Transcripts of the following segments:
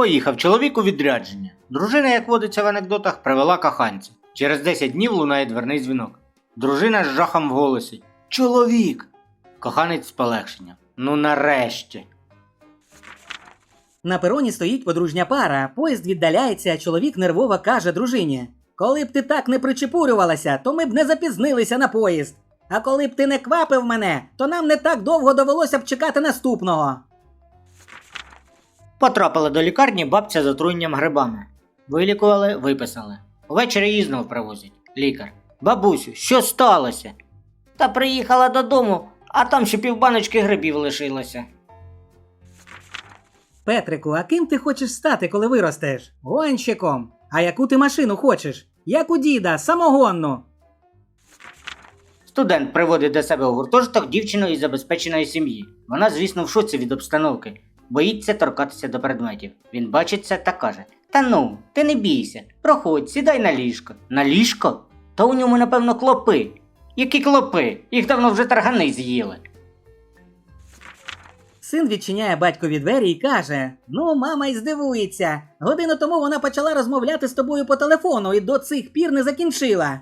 Поїхав чоловік у відрядження. Дружина, як водиться в анекдотах, привела коханця. Через 10 днів лунає дверний дзвінок. Дружина з жахом в голосі. Чоловік. Коханець з полегшенням. Ну нарешті. На пероні стоїть подружня пара, поїзд віддаляється, а чоловік нервово каже дружині: Коли б ти так не причепурювалася, то ми б не запізнилися на поїзд. А коли б ти не квапив мене, то нам не так довго довелося б чекати наступного. Потрапила до лікарні бабця з отруєнням грибами. Вилікували, виписали. Увечері її знов привозять. Лікар. Бабусю, що сталося? Та приїхала додому, а там ще півбаночки грибів лишилося. Петрику, а ким ти хочеш стати, коли виростеш? Гонщиком. А яку ти машину хочеш? Як у діда, самогонну. Студент приводить до себе у гуртожиток дівчину із забезпеченої сім'ї. Вона, звісно, в шоці від обстановки, боїться торкатися до предметів. Він бачить це та каже: Та ну, ти не бійся, проходь, сідай на ліжко. На ліжко? Та у ньому, напевно, клопи. Які клопи? Їх давно вже таргани з'їли. Син відчиняє батькові двері і каже: Ну, мама й здивується. Годину тому вона почала розмовляти з тобою по телефону і до цих пір не закінчила.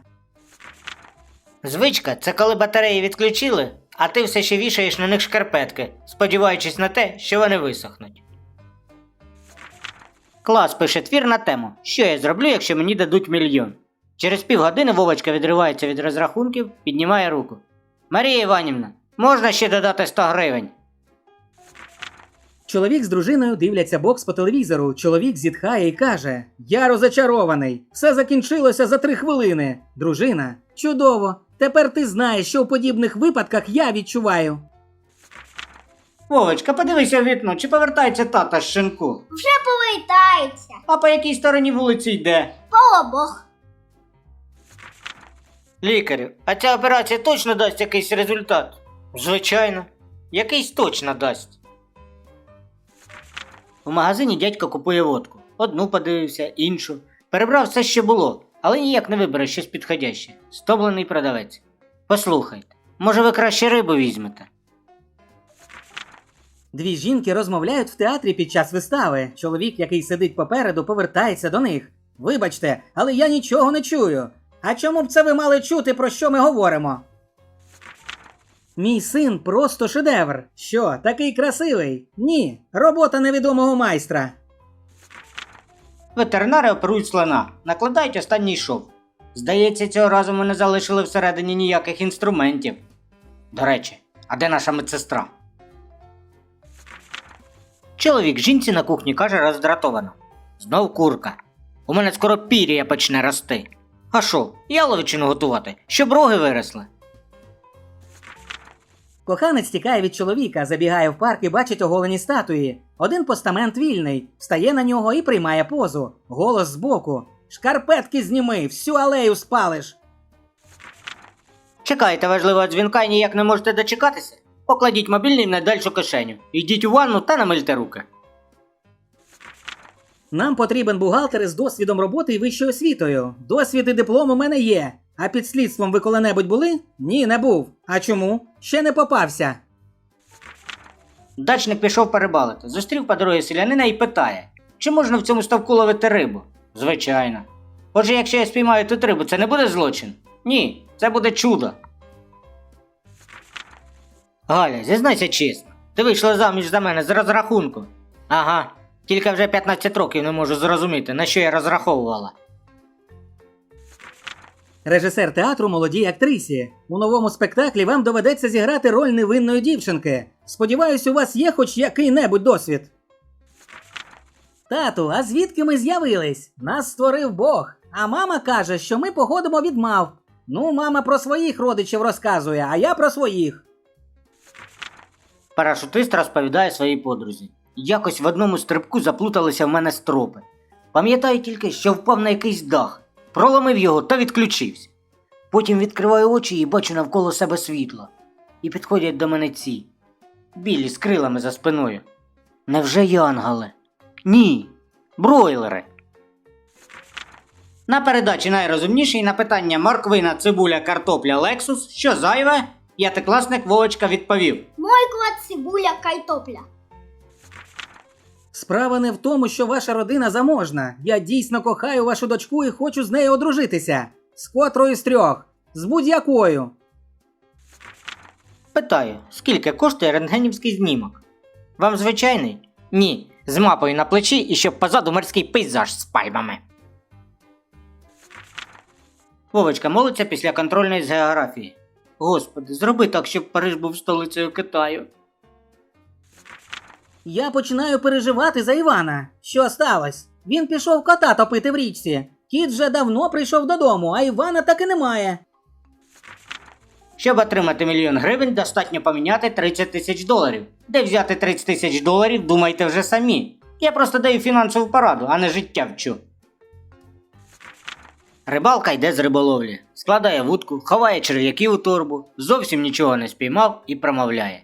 Звичка це коли батареї відключили, а ти все ще вішаєш на них шкарпетки, сподіваючись на те, що вони висохнуть. Клас пише твір на тему, що я зроблю, якщо мені дадуть мільйон. Через півгодини Вовочка відривається від розрахунків, піднімає руку. Марія Іванівна, можна ще додати 100 гривень? Чоловік з дружиною дивляться бокс по телевізору. Чоловік зітхає і каже: Я розочарований. Все закінчилося за три хвилини. Дружина, чудово. Тепер ти знаєш, що в подібних випадках я відчуваю. Вовочка, подивися в вікно, чи повертається тата з шинку. Вже повертається. А по якій стороні вулиці йде? По обох. Лікарю, а ця операція точно дасть якийсь результат? Звичайно, якийсь точно дасть. У магазині дядько купує водку. Одну подивився, іншу. Перебрав все, що було, але ніяк не вибере щось підходяще. Стоблений продавець. Послухайте, може ви краще рибу візьмете? Дві жінки розмовляють в театрі під час вистави. Чоловік, який сидить попереду, повертається до них. Вибачте, але я нічого не чую. А чому б це ви мали чути, про що ми говоримо? Мій син просто шедевр. Що, такий красивий? Ні, робота невідомого майстра. Ветеринари оперують слона, накладають останній шов. Здається, цього разу ми не залишили всередині ніяких інструментів. До речі, а де наша медсестра? Чоловік жінці на кухні каже роздратовано. Знов курка. У мене скоро пір'я почне рости. А що, яловичину готувати, щоб роги виросли. Коханець тікає від чоловіка, забігає в парк і бачить оголені статуї. Один постамент вільний, встає на нього і приймає позу. Голос збоку. Шкарпетки зніми, всю алею спалиш. Чекаєте важливого дзвінка і ніяк не можете дочекатися? Покладіть мобільний в найдальшу кишеню. Йдіть у ванну та намильте руки. Нам потрібен бухгалтер із досвідом роботи і вищою освітою. Досвід і диплом у мене є. А під слідством ви коли-небудь були? Ні, не був. А чому? Ще не попався. Дачник пішов перебалити, зустрів по дорозі селянина і питає, чи можна в цьому ставку ловити рибу? Звичайно. Отже, якщо я спіймаю тут рибу, це не буде злочин? Ні, це буде чудо. Галя, зізнайся чесно, ти вийшла заміж за мене з розрахунку. Ага, тільки вже 15 років не можу зрозуміти, на що я розраховувала. Режисер театру молодій актрисі. У новому спектаклі вам доведеться зіграти роль невинної дівчинки. Сподіваюсь, у вас є хоч який-небудь досвід. Тату, а звідки ми з'явились? Нас створив Бог. А мама каже, що ми походимо від мав. Ну, мама про своїх родичів розказує, а я про своїх. Парашутист розповідає своїй подрузі. Якось в одному стрибку заплуталися в мене стропи. Пам'ятаю тільки, що впав на якийсь дах, проломив його та відключився. Потім відкриваю очі і бачу навколо себе світло. І підходять до мене ці білі з крилами за спиною. Невже янгали? Ні, бройлери. На передачі найрозумніший на питання морквина, цибуля, картопля, лексус, що зайве, п'ятикласник Вовочка відповів. Мойква, цибуля, картопля. Справа не в тому, що ваша родина заможна. Я дійсно кохаю вашу дочку і хочу з нею одружитися. З котрою з трьох, з будь-якою. Питаю, скільки коштує рентгенівський знімок? Вам звичайний? Ні, з мапою на плечі і щоб позаду морський пейзаж з пальмами. Вовочка молиться після контрольної з географії. Господи, зроби так, щоб Париж був столицею Китаю. Я починаю переживати за Івана. Що сталося? Він пішов кота топити в річці. Кіт вже давно прийшов додому, а Івана так і немає. Щоб отримати мільйон гривень, достатньо поміняти 30 тисяч доларів. Де взяти 30 тисяч доларів, думайте вже самі. Я просто даю фінансову пораду, а не життя вчу. Рибалка йде з риболовлі, складає вудку, ховає черв'яків у торбу, зовсім нічого не спіймав і промовляє.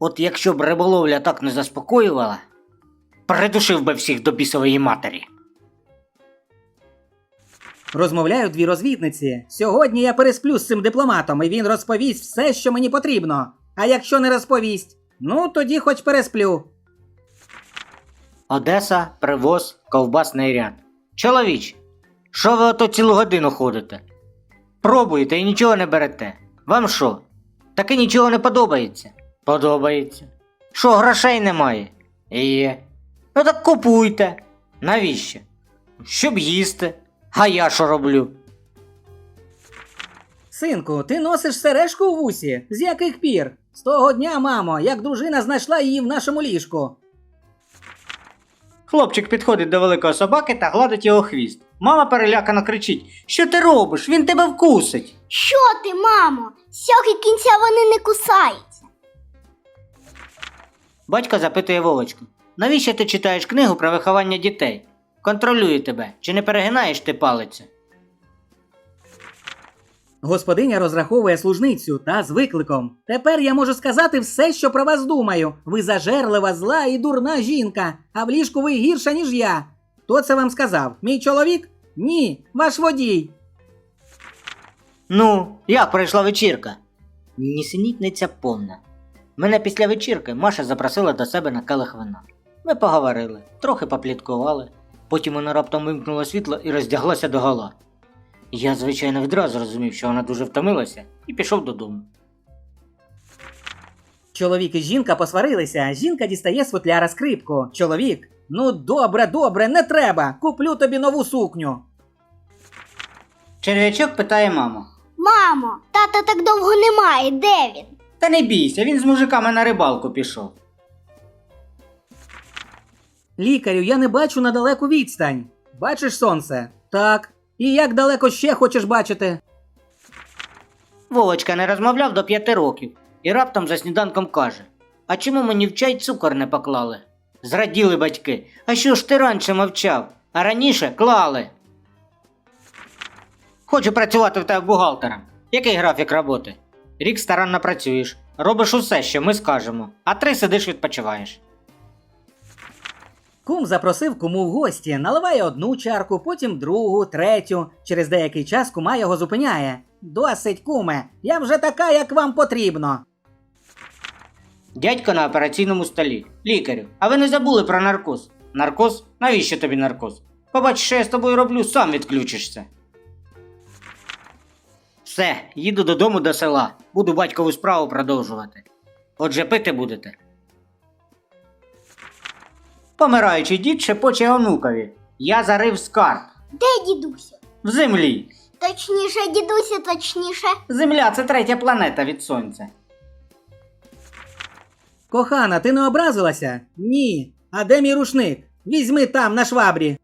От якщо б риболовля так не заспокоювала, придушив би всіх до бісової матері. Розмовляють дві розвідниці. Сьогодні я пересплю з цим дипломатом, і він розповість все, що мені потрібно. А якщо не розповість, ну тоді хоч пересплю. Одеса, привоз, ковбасний ряд. Чоловіч, що ви ото цілу годину ходите? Пробуєте і нічого не берете. Вам що? Таки нічого не подобається? Подобається. Що, грошей немає? Є. Ну так купуйте. Навіщо? Щоб їсти. А я що роблю? Синку, ти носиш сережку у вусі? З яких пір? З того дня, мамо, як дружина знайшла її в нашому ліжку. Хлопчик підходить до великого собаки та гладить його хвіст. Мама перелякано кричить: Що ти робиш? Він тебе вкусить. Що ти, мамо? Цього кінця вони не кусаються. Батько запитує Вовочку: навіщо ти читаєш книгу про виховання дітей? Контролюю тебе, чи не перегинаєш ти палицю? Господиня розраховує служницю та з викликом. Тепер я можу сказати все, що про вас думаю. Ви зажерлива, зла і дурна жінка, а в ліжку ви гірша, ніж я. Хто це вам сказав? Мій чоловік? Ні, ваш водій. Ну, як пройшла вечірка? Нісенітниця повна. Мене після вечірки Маша запросила до себе на келих вина. Ми поговорили, трохи попліткували. Потім вона раптом вимкнула світло і роздяглася до гола. Я, звичайно, відразу зрозумів, що вона дуже втомилася, і пішов додому. Чоловік і жінка посварилися. Жінка дістає з футляра скрипку. Чоловік. Ну добре, добре, не треба. Куплю тобі нову сукню. Черв'ячок питає маму. Мамо, тата так довго немає. Де він? Та не бійся, він з мужиками на рибалку пішов. Лікарю, я не бачу на далеку відстань. Бачиш сонце? Так. І як далеко ще хочеш бачити? Вовочка не розмовляв до п'яти років і раптом за сніданком каже: А чому мені в чай цукор не поклали? Зраділи батьки. А що ж ти раніше мовчав? А раніше клали. Хочу працювати в тебе бухгалтером. Який графік роботи? Рік старанно працюєш, робиш усе, що ми скажемо, а три сидиш відпочиваєш. Кум запросив куму в гості, наливає одну чарку, потім другу, третю. Через деякий час кума його зупиняє. Досить, куме, я вже така, як вам потрібно. Дядько на операційному столі. Лікарю, а ви не забули про наркоз? Наркоз? Навіщо тобі наркоз? Побач, що я з тобою роблю, сам відключишся. Все, їду додому до села. Буду батькову справу продовжувати. Отже, пити будете. Помираючий дід шепоче онукові. Я зарив скарб. Де дідуся? В землі. Точніше, дідуся, точніше. Земля це третя планета від сонця. Кохана, ти не образилася? Ні. А де мій рушник? Візьми там, на швабрі.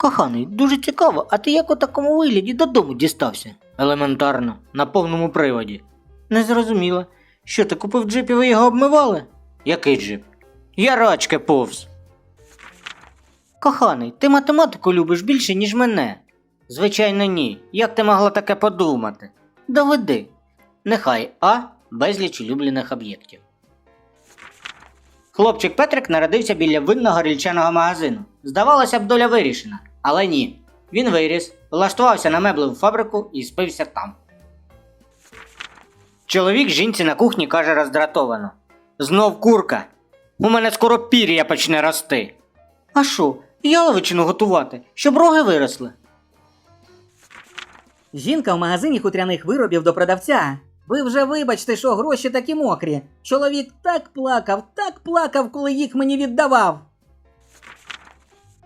Коханий, дуже цікаво, а ти як у такому вигляді додому дістався? Елементарно, на повному приводі. Не зрозуміла. Що ти купив джип і ви його обмивали? Який джип? Я рачки повз. Коханий, ти математику любиш більше, ніж мене. Звичайно, ні. Як ти могла таке подумати? Доведи. Нехай А безліч улюблених об'єктів. Хлопчик Петрик народився біля винного рільчаного магазину. Здавалося б, доля вирішена, але ні. Він виріс, влаштувався на меблеву фабрику і спився там. Чоловік жінці на кухні каже роздратовано: Знов курка. У мене скоро пір'я почне рости. А що, яловичину готувати, щоб роги виросли. Жінка в магазині хутряних виробів до продавця. Ви вже вибачте, що гроші такі мокрі. Чоловік так плакав, так плакав, коли їх мені віддавав.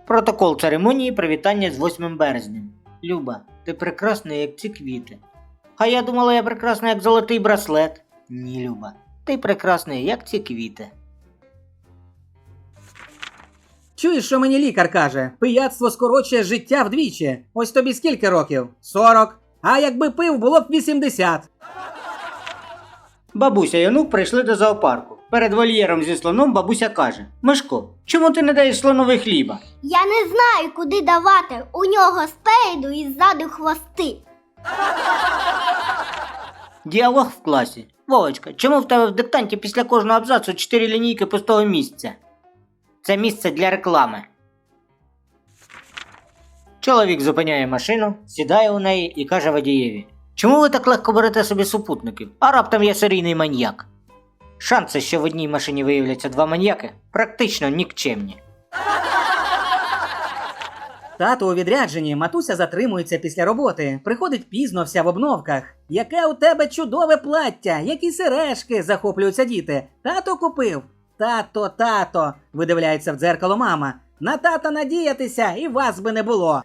Протокол церемонії привітання з 8 березня. Люба, ти прекрасна, як ці квіти. А я думала, я прекрасна, як золотий браслет. Ні, Люба, ти прекрасна, як ці квіти. Чуєш, що мені лікар каже? Пияцтво скорочує життя вдвічі. Ось тобі скільки років? 40. А якби пив, було б 80. Бабуся і онук прийшли до зоопарку. Перед вольєром зі слоном бабуся каже: Мишко, чому ти не даєш слонові хліба? Я не знаю, куди давати. У нього спереду і ззаду хвости. Діалог в класі. Вовочка, чому в тебе в диктанті після кожного абзацу чотири лінійки пустого місця? Це місце для реклами. Чоловік зупиняє машину, сідає у неї і каже водієві: Чому ви так легко берете собі супутників? А раптом я серійний маньяк. Шанси, що в одній машині виявляться два маньяки, практично нікчемні. Тато у відрядженні, матуся затримується після роботи, приходить пізно вся в обновках. Яке у тебе чудове плаття, які сережки, захоплюються діти. Тато купив. Тато, тато, видивляється в дзеркало мама. На тата надіятися і вас би не було.